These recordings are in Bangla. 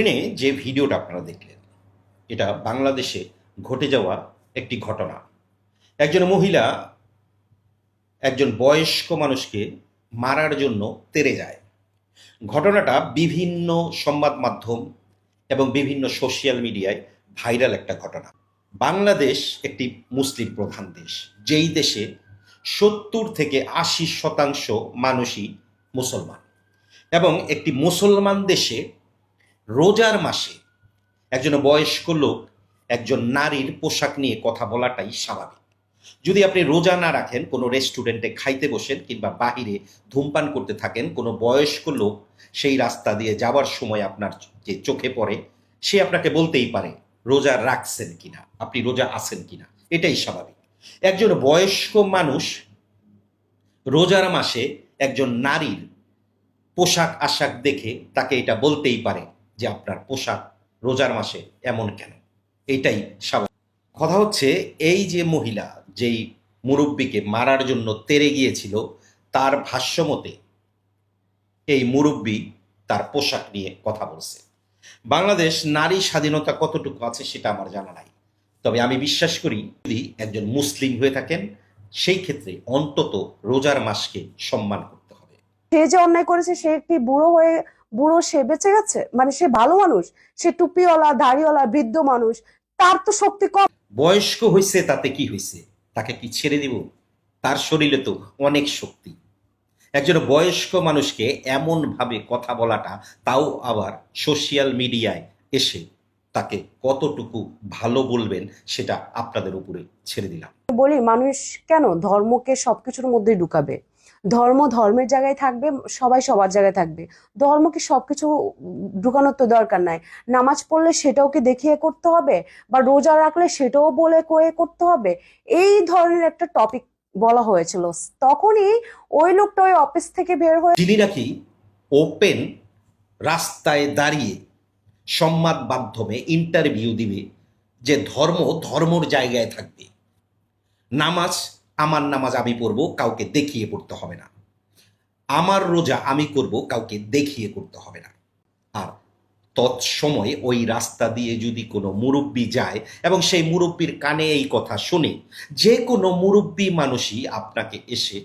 ট্রেনে যে ভিডিওটা আপনারা দেখলেন, এটা বাংলাদেশে ঘটে যাওয়া একটি ঘটনা। একজন মহিলা একজন বয়স্ক মানুষকে মারার জন্য তেরে যায়। ঘটনাটা বিভিন্ন সংবাদ মাধ্যম এবং বিভিন্ন সোশ্যাল মিডিয়ায় ভাইরাল একটা ঘটনা। বাংলাদেশ একটি মুসলিম প্রধান দেশ। যেই দেশে সত্তর থেকে আশি শতাংশ মানুষই মুসলমান। এবং একটি মুসলমান দেশে রোজার মাসে একজন বয়স্ক লোক একজন নারীর পোশাক নিয়ে কথা বলাটাই স্বাভাবিক। যদি আপনি রোজা না রাখেন, কোনো রেস্টুরেন্টে খাইতে বসেন কিংবা বাহিরে ধূমপান করতে থাকেন, কোনো বয়স্ক লোক সেই রাস্তা দিয়ে যাওয়ার সময় আপনার যে চোখে পড়ে, সে আপনাকে বলতেই পারে, রোজা রাখছেন কিনা? আপনি রোজা আছেন কিনা? এটাই স্বাভাবিক। একজন বয়স্ক মানুষ রোজার মাসে একজন নারীর পোশাক আশাক দেখে তাকে এটা বলতেই পারে যে আপনার পোশাক রোজার মাসে এমন কেন? এটাই স্বাভাবিক। কথা হচ্ছে, এই যে মহিলা যেই মুরব্বীকে মারার জন্য তেরে গিয়েছিল, তার ভাষ্যমতে এই মুরব্বী তার পোশাক নিয়ে কথা বলছে। বাংলাদেশ নারী স্বাধীনতা কতটুকু আছে সেটা আমার জানা নাই। তবে আমি বিশ্বাস করি, যদি একজন মুসলিম হয়ে থাকেন, সেই ক্ষেত্রে অন্তত রোজার মাসকে সম্মান করতে হবে। সে যে অন্যায় করেছে, সে কি বুড়ো হয়ে বুড়ো সে বেঁচে গেছে? মানে সে ভালো মানুষ সে টুপিওয়ালা দাড়িওয়ালা বৃদ্ধ মানুষ তার তো শক্তি কম। বয়স্ক হয়েছে তাতে কি হয়েছে তাকে কি ছেড়ে দিব? তার শরীরে তো অনেক শক্তি। একজন বয়স্ক মানুষকে এমনভাবে কথা বলাটা তাও আবার সোশ্যাল মিডিয়ায় এসে তাকে কতটুকু ভালো বলবেন সেটা আপনাদের উপরে ছেড়ে দিলাম। বলি মানুষ কেন ধর্মকে সবকিছুর মধ্যে ঢুকাবে? ধর্ম ধর্মের জায়গায় থাকবে, সবাই সবার জায়গায় থাকবে। ধর্মকে সবকিছু ঢুকানোর তো দরকার নাই। নামাজ পড়লে সেটাও কি দেখিয়ে করতে হবে? বা রোজা রাখলে সেটাও বলে কয়ে করতে হবে? এই ধরনের একটা টপিক বলা হয়েছিল। তখনই ওই লোকটা ওই অফিস থেকে বের হয়ে যিনি নাকি ওপেন রাস্তায় দাঁড়িয়ে সংবাদ মাধ্যমে ইন্টারভিউ দিবে যে ধর্ম ধর্মর জায়গায় থাকবে। নামাজ আমার নামাজ আমি পড়ব, কাউকে দেখিয়ে পড়তে হবে না। আমার রোজা আমি করব, কাউকে দেখিয়ে করতে হবে না। আর তৎসময়ে ওই রাস্তা দিয়ে যদি কোনো মুরব্বী যায় এবং সেই মুরব্বীর কানে এই কথা শুনে, যে কোনো মুরব্বী মানুষই আপনাকে এসে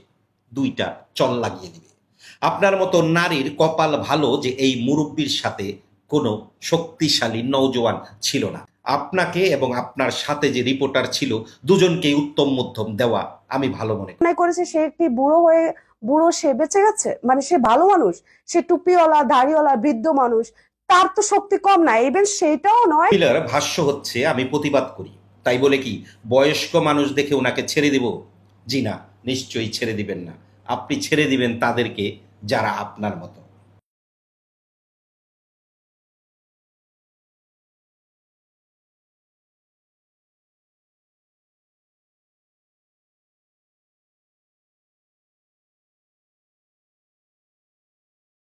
দুইটা চল লাগিয়ে দিবে। আপনার মতো নারীর কপাল ভালো যে এই মুরব্বীর সাথে কোনো শক্তিশালী নৌজওয়ান ছিল না। আপনাকে এবং আপনার সাথে যে রিপোর্টার ছিল দুজনকেই উত্তম মধ্যম দেওয়া আমি ভালো মনে করি। করেছে সে একটি বুড়ো হয়ে বুড়ো সে বেঁচে গেছে? মানে সে ভালো মানুষ? সে টুপিওয়ালা দাড়িওয়ালা বৃদ্ধ মানুষ? তার তো শক্তি কম না ইভেন সেটাও নয়। মহিলার ভাষ্য হচ্ছে আমি প্রতিবাদ করি। তাই বলে কি বয়স্ক মানুষ দেখে ওনাকে ছেড়ে দিব? জি না নিশ্চয়ই ছেড়ে দিবেন না। আপনি ছেড়ে দিবেন তাদেরকে যারা আপনার মতো।